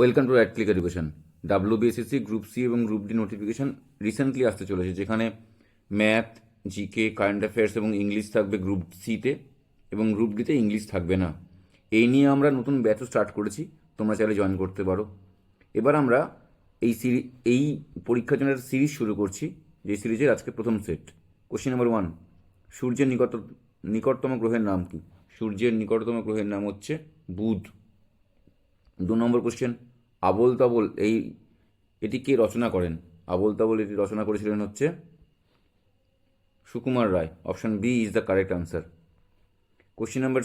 Welcome to right click education WBSSC group C এবং group D notification recently আসতে চলেছে, যেখানে ম্যাথ জিকে কারেন্ট অ্যাফেয়ার্স এবং English থাকবে গ্রুপ সিতে এবং গ্রুপ ডিতে ইংলিশ থাকবে না। এই নিয়ে আমরা নতুন ব্যাচও স্টার্ট করেছি, তোমরা চাইলে জয়েন করতে পারো। এবার আমরা এই সিরি এই পরীক্ষার জন্য একটা সিরিজ শুরু করছি, যে সিরিজের আজকে প্রথম সেট কোশ্চেন নাম্বার ওয়ান সূর্যের নিকট নিকটতম গ্রহের নাম কি? সূর্যের নিকটতম গ্রহের নাম হচ্ছে বুধ। দু নম্বর কোশ্চেন আবোল তাবোল এই এটি কে রচনা করেন? আবোল তাবোল এটি রচনা করেছিলেন হচ্ছে Sukumar Ray. Option B is the correct answer. Question number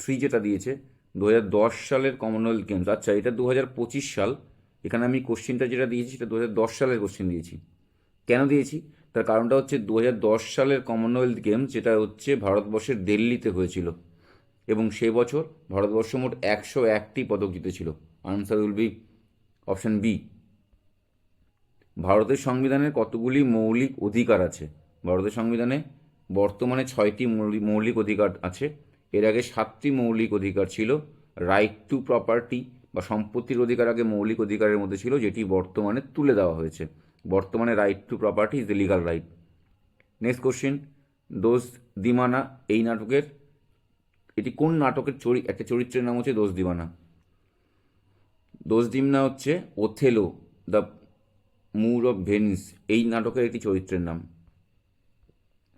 three যেটা দিয়েছে দু হাজার দশ সালের কমনওয়েলথ গেমস। আচ্ছা এটা দু হাজার পঁচিশ সাল। এখানে আমি কোশ্চেনটা যেটা দিয়েছি, সেটা দু হাজার দশ সালের কোশ্চেন দিয়েছি। কেন দিয়েছি? তার কারণটা হচ্ছে দু হাজার দশ সালের কমনওয়েলথ গেমস, যেটা হচ্ছে ভারতবর্ষের দিল্লিতে হয়েছিল। এবং সে বছর ভারতবর্ষ মোট একশো একটি পদক জিতেছিল। Answer will be option B. ভারতের সংবিধানের কতগুলি মৌলিক অধিকার আছে? ভারতের সংবিধানে বর্তমানে ছয়টি মৌলিক- অধিকার আছে। এর আগে সাতটি মৌলিক অধিকার ছিল। রাইট টু প্রপার্টি বা সম্পত্তির অধিকার আগে মৌলিক অধিকারের মধ্যে ছিল, যেটি বর্তমানে তুলে দেওয়া হয়েছে। বর্তমানে right to property is the legal right next question Desdemona এই নাটকের, এটি কোন নাটকের চরি, একটা চরিত্রের নাম হচ্ছে দোষ দিবানা দিমনা হচ্ছে Othello, the Moor of Venice. এই নাটকের একটি চরিত্রের নাম।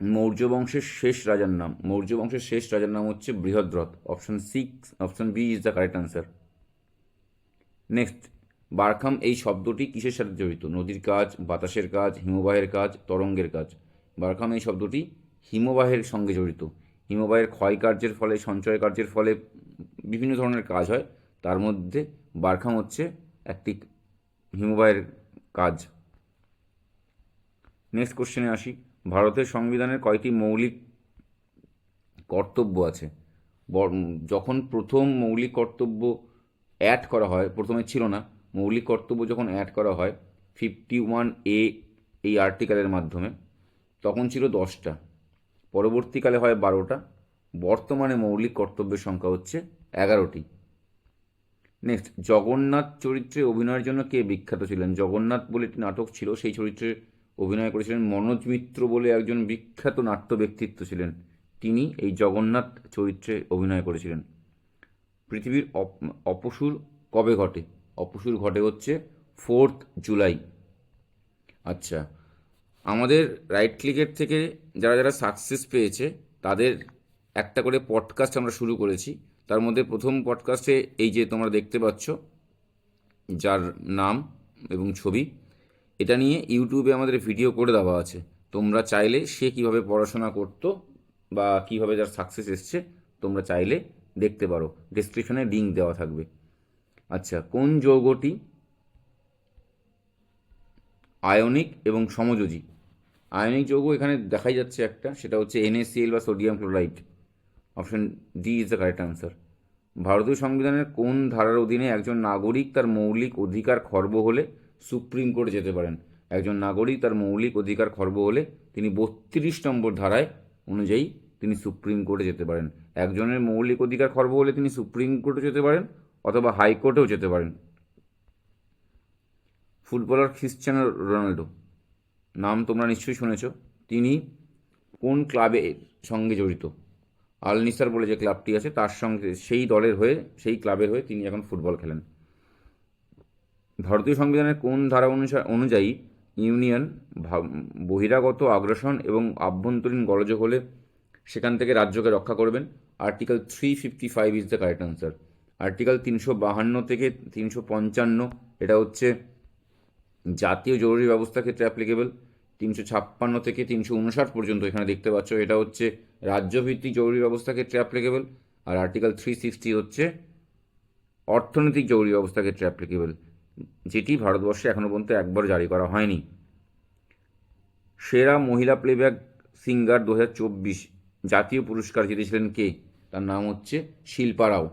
মৌর্য বংশের শেষ রাজার নাম। মৌর্য বংশের শেষ রাজার নাম হচ্ছে Brihadratha. Option six option B is the correct answer next, বারখাম এই শব্দটি কিসের সাথে জড়িত? নদীর কাজ, বাতাসের কাজ, হিমবাহের কাজ, তরঙ্গের কাজ। বারখাম এই শব্দটি হিমবাহের সঙ্গে জড়িত। হিমবাহের ক্ষয় কার্যের ফলে, সঞ্চয় কার্যের ফলে বিভিন্ন ধরনের কাজ হয়। তার মধ্যে বারখাম হচ্ছে একটি হিমবাহের কাজ। নেক্সট কোশ্চেনে আসি। ভারতের সংবিধানের কয়টি মৌলিক কর্তব্য আছে? যখন প্রথম মৌলিক কর্তব্য অ্যাড করা হয়, প্রথমে ছিল না, মৌলিক কর্তব্য যখন অ্যাড করা হয় ফিফটি ওয়ান এ এই আর্টিকেলের মাধ্যমে, তখন ছিল দশটা। পরবর্তীকালে হয় বারোটা। বর্তমানে মৌলিক কর্তব্যের সংখ্যা হচ্ছে এগারোটি। নেক্সট জগন্নাথ চরিত্রে অভিনয়ের জন্য কে বিখ্যাত ছিলেন? জগন্নাথ বলে একটি নাটক ছিল, সেই চরিত্রে অভিনয় করেছিলেন মনোজ মিত্র বলে একজন বিখ্যাত নাট্য ব্যক্তিত্ব ছিলেন। তিনি এই জগন্নাথ চরিত্রে অভিনয় করেছিলেন। পৃথিবীর অপ- অপসুর কবে ঘটে? অপসুর ঘটে হচ্ছে ফোর্থ জুলাই আচ্ছা আমাদের রাইট ক্লিকের থেকে যারা যারা সাকসেস পেয়েছে, তাদের একটা করে পডকাস্ট আমরা শুরু করেছি। তার মধ্যে প্রথম পডকাস্টে এই যে তোমরা দেখতে পাচ্ছ, যার নাম এবং ছবি, এটা নিয়ে ইউটিউবে আমাদের ভিডিও করে দেওয়া আছে। তোমরা চাইলে সে কীভাবে পড়াশোনা করতো বা কীভাবে যার সাকসেস এসছে, তোমরা চাইলে দেখতে পারো। ডিসক্রিপশনে লিঙ্ক দেওয়া থাকবে। আচ্ছা কোন যৌগটি আয়নিক এবং সমযোজী? আয়নিক যৌগ এখানে দেখাই যাচ্ছে একটা, সেটা হচ্ছে এনএসিএল বা sodium chloride option D is the correct answer. ভারতীয় সংবিধানের কোন ধারার অধীনে একজন নাগরিক তার মৌলিক অধিকার খর্ব হলে সুপ্রিম কোর্টে যেতে পারেন? একজন নাগরিক তার মৌলিক অধিকার খর্ব হলে তিনি বত্রিশ নম্বর ধারায় অনুযায়ী তিনি সুপ্রিম কোর্টে যেতে পারেন। একজনের মৌলিক অধিকার খর্ব হলে তিনি সুপ্রিম কোর্টে যেতে পারেন অথবা হাইকোর্টেও যেতে পারেন। ফুটবলার খ্রিশ্চানো রোনাল্ডো, নাম তোমরা নিশ্চয়ই শুনেছ, তিনি কোন ক্লাবের সঙ্গে জড়িত? আল নিসার বলে যে ক্লাবটি আছে, তার সঙ্গে সেই দলের হয়ে, সেই ক্লাবের হয়ে তিনি এখন ফুটবল খেলেন। ভারতীয় সংবিধানের কোন ধারা অনুসার অনুযায়ী ইউনিয়ন বহিরাগত আগ্রাসন এবং আভ্যন্তরীণ গলযোগ হলে সেখান থেকে রাজ্যকে রক্ষা করবেন? Article three fifty five is the correct answer article তিনশো বাহান্ন থেকে তিনশো পঞ্চান্ন, এটা হচ্ছে জাতীয় জরুরি ব্যবস্থা ক্ষেত্রে অ্যাপ্লিকেবল তিনশো ছাপ্পান্ন থেকে তিনশো উনষাট পর্যন্ত এখানে দেখতে পাচ্ছ। এটা হচ্ছে রাজ্যভিত্তিক জরুরি ব্যবস্থা ক্ষেত্রে অ্যাপ্লিকেবল আর আর্টিকেল থ্রি সিক্সটি হচ্ছে অর্থনৈতিক জরুরি ব্যবস্থা ক্ষেত্রে অ্যাপ্লিকেবল যেটি ভারতবর্ষে এখনও পর্যন্ত একবার জারি করা হয়নি। সেরা মহিলা প্লেব্যাক সিঙ্গার দু জাতীয় পুরস্কার জিতেছিলেন কে? তার নাম হচ্ছে Shilpa Rao.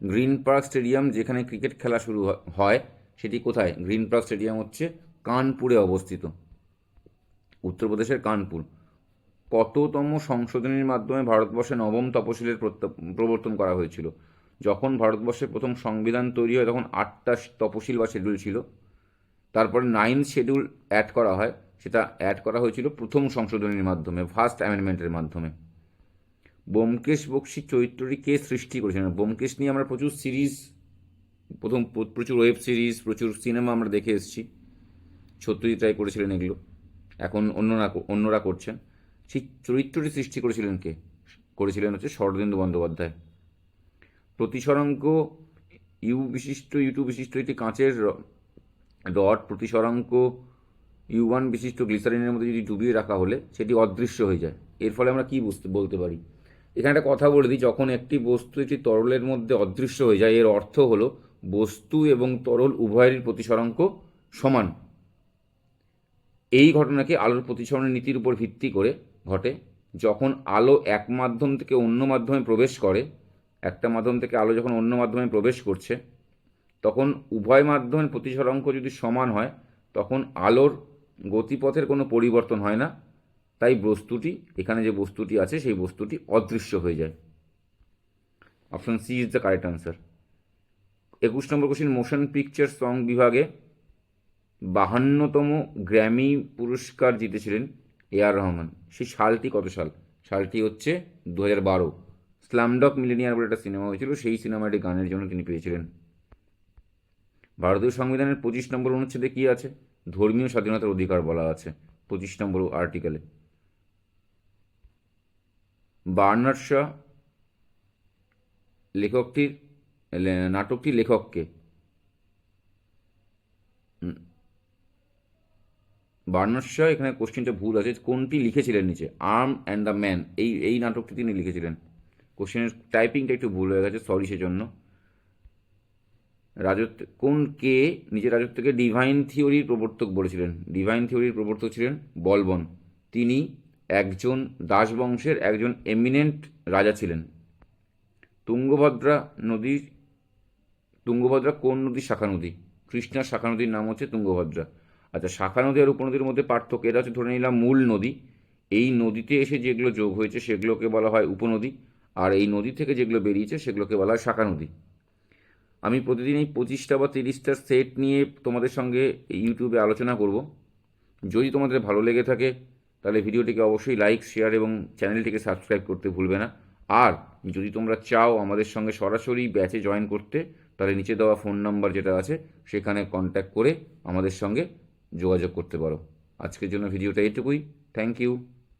Green Park Stadium যেখানে ক্রিকেট খেলা শুরু হয়, সেটি কোথায়? গ্রিন পার্ক স্টেডিয়াম হচ্ছে কানপুরে অবস্থিত। উত্তরপ্রদেশের কানপুর। কততম সংশোধনীর মাধ্যমে ভারতবর্ষে নবম তপশিলের প্রবর্তন করা হয়েছিল? যখন ভারতবর্ষের প্রথম সংবিধান তৈরি হয়, তখন আটটা তপশিল বা শিডিউল ছিল। তারপরে নাইন শিডিউল অ্যাড করা হয়। সেটা অ্যাড করা হয়েছিল প্রথম সংশোধনীর মাধ্যমে ফার্স্ট অ্যামেন্ডমেন্টের মাধ্যমে। ব্যোমকেশ বক্সি চরিত্রটি কে সৃষ্টি করেছিলেন ব্যোমকেশ নিয়ে আমরা প্রচুর সিরিজ প্রথম, প্রচুর ওয়েব সিরিজ প্রচুর সিনেমা আমরা দেখে এসেছি। সত্যজিৎ রায় করেছিলেন এগুলো। এখন অন্যরা অন্যরা করছেন। সেই চরিত্রটি সৃষ্টি করেছিলেন কে? করেছিলেন হচ্ছে শরদিন্দু বন্দ্যোপাধ্যায়। প্রতিসরাঙ্ক ইউ বিশিষ্ট, ইউ টু বিশিষ্ট একটি কাঁচের রড, প্রতিসরাঙ্ক ইউ ওয়ান বিশিষ্ট গ্লিসারিনের মধ্যে যদি ডুবিয়ে রাখা হলে সেটি অদৃশ্য হয়ে যায়। এর ফলে আমরা কী বুঝতে, বলতে পারি? এখানে একটা কথা বলে দিই, যখন একটি বস্তু একটি তরলের মধ্যে অদৃশ্য হয়ে যায়, এর অর্থ হলো বস্তু এবং তরল উভয়েরই প্রতিসরাঙ্ক সমান। এই ঘটনাকে আলোর প্রতিসরণের নীতির উপর ভিত্তি করে ঘটে। যখন আলো এক মাধ্যম থেকে অন্য মাধ্যমে প্রবেশ করে, একটা মাধ্যম থেকে আলো যখন অন্য মাধ্যমে প্রবেশ করছে, তখন উভয় মাধ্যমের প্রতিসরাঙ্ক যদি সমান হয়, তখন আলোর গতিপথের কোনো পরিবর্তন হয় না। তাই বস্তুটি, এখানে যে বস্তুটি আছে, সেই বস্তুটি অদৃশ্য হয়ে যায়। Option C is the correct answer. একুশ নম্বর কোশ্চিন, মোশন পিকচার সং বিভাগে বাহান্নতম গ্র্যামি পুরস্কার জিতেছিলেন এ আর রহমান। সেই সালটি কত সাল? সালটি হচ্ছে দু হাজার বারো। স্লামডক মিলেনিয়ার বলে একটা সিনেমা হয়েছিল, সেই সিনেমাটি গানের জন্য তিনি পেয়েছিলেন। ভারতীয় সংবিধানের পঁচিশ নম্বর অনুচ্ছেদে কী আছে? ধর্মীয় স্বাধীনতার অধিকার বলা আছে, পঁচিশ নম্বর আর্টিকেলে। বার্নার্ড শাহ লেখকটির নাটকটির লেখককে। বার্নার্ড শাহ এখানে কোশ্চেনটা ভুল আছে। কোনটি লিখেছিলেন নিচে? Arm and the man. এই এই নাটকটি তিনি লিখেছিলেন। কোশ্চেনের টাইপিংটা একটু ভুল হয়ে গেছে সরি সেজন্য। রাজত্ব, কোন কে নিজের রাজত্বকে ডিভাইন থিওরির প্রবর্তক বলেছিলেন? ডিভাইন থিওরির প্রবর্তক ছিলেন বলবন। তিনি একজন দাসবংশের একজন এমিনেন্ট রাজা ছিলেন। তুঙ্গভদ্রা নদীর, তুঙ্গভদ্রা কোন নদীর শাখা নদী? কৃষ্ণার শাখা নদীর নাম হচ্ছে তুঙ্গভদ্রা। আচ্ছা শাখা নদী আর উপনদীর মধ্যে পার্থক্য, এটা হচ্ছে ধরে নিলাম মূল নদী। এই নদীতে এসে যেগুলো যোগ হয়েছে সেগুলোকে বলা হয় উপনদী, আর এই নদী থেকে যেগুলো বেরিয়েছে সেগুলোকে বলা হয় শাখা নদী। আমি প্রতিদিন এই পঁচিশটা বা তিরিশটা সেট নিয়ে তোমাদের সঙ্গে ইউটিউবে আলোচনা করব। যদি তোমাদের ভালো লেগে থাকে, তাহলে ভিডিওটিকে অবশ্যই লাইক, শেয়ার এবং চ্যানেলটিকে সাবস্ক্রাইব করতে ভুলবে না। আর যদি তোমরা চাও আমাদের সঙ্গে সরাসরি ব্যাচে জয়েন করতে, তাহলে নিচে দেওয়া ফোন নাম্বার যেটা আছে, সেখানে কন্ট্যাক্ট করে আমাদের সঙ্গে যোগাযোগ করতে পারো। আজকের জন্য ভিডিওটা এইটুকুই। Thank you